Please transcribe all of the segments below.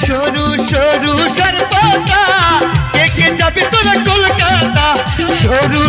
সরু সরু সরপাতা কে কে যাবে তোরা কলকাতা? সরু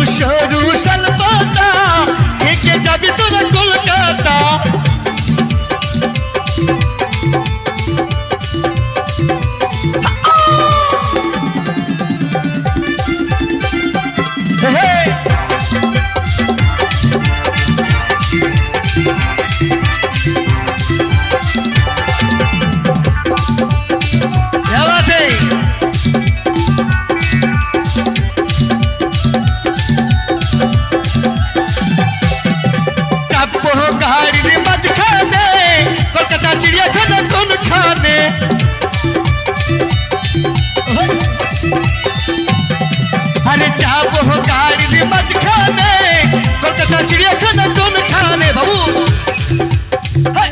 চিড়িয়াখানা কোনখানে? আরে যাব গাড়ির মাঝখানে কলকাতা চিড়িয়াখানা কোনখানে বাবু? হাই!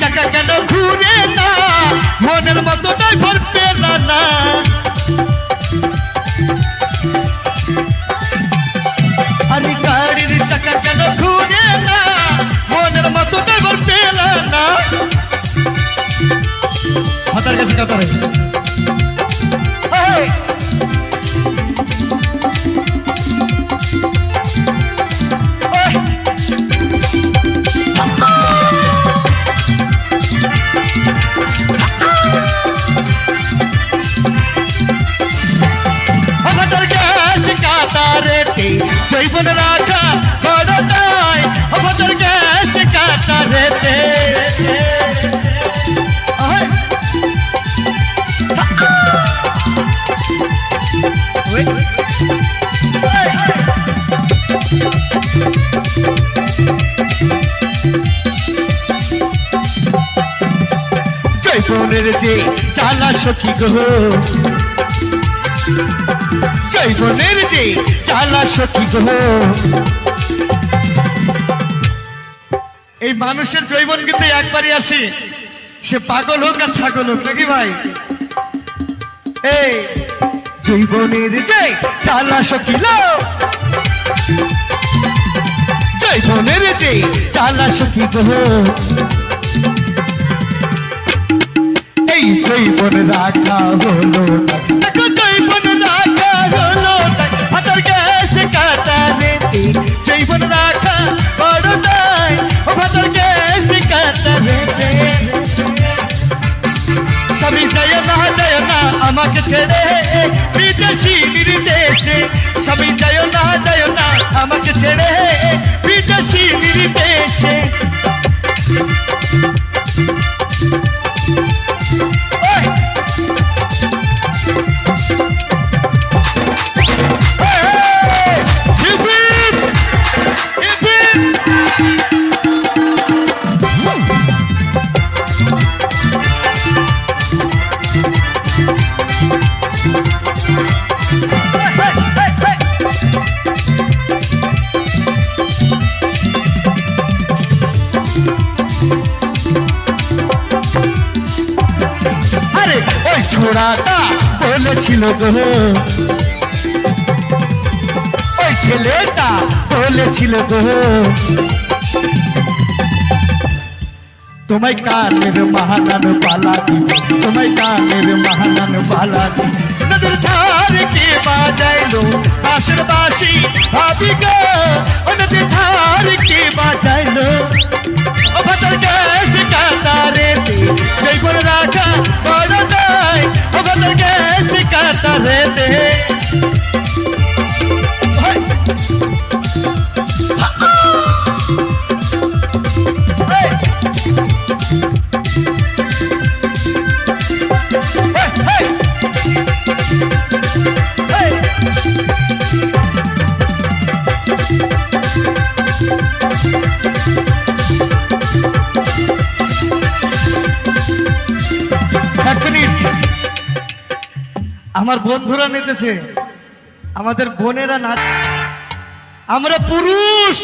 চাকা কেন ঘুরে না? মনের মতো ড্রাইভার পেলা না। আরে গাড়ির চাকা কেন ঘুরে না? মনের মতো ড্রাইভার পেলা না। হাতার কাছে কাতারে এই! জৈবন রাখা বড় নয় আমাদের গ্যাস কাতারেতে জৈবনের যে চালা সখী গো। জৈবনের যে চালা সখী গো এই মানুষের জৈবন কিন্তু একবারই আসে। সে পাগল হোক আর ছাগল হোক, নাকি ভাই? এই জৈবনের যে চালা সখী লো জৈবনের যে চালা সখী গো এই জৈবন রাখা হলো না। ছেড়ে বিদেশি নির্দেশে সবই যায় না যায় না আমাকে ছেড়ে। বিদেশি নির্দেশে। ছোড়াটা বলেছিল গো? ওই ছেলেটা বলেছিল তোমায় কানের মহানান পালা দিব তোমায় কানের মহানান পালা দিব নদীর ধারে কে বাজাইলো? বাঁশের বাঁশি ভাবি গো ও নদীর ধারে কে বাজাইলো? ও ভাতার গ্যাস কাতারে জৈবন রাখা বড় নয় ও ভাতার গ্যাস কাতারে দে আমার বন্ধুরা নেচেছে। আমাদের বোনেরা নাচ আমরা পুরুষ!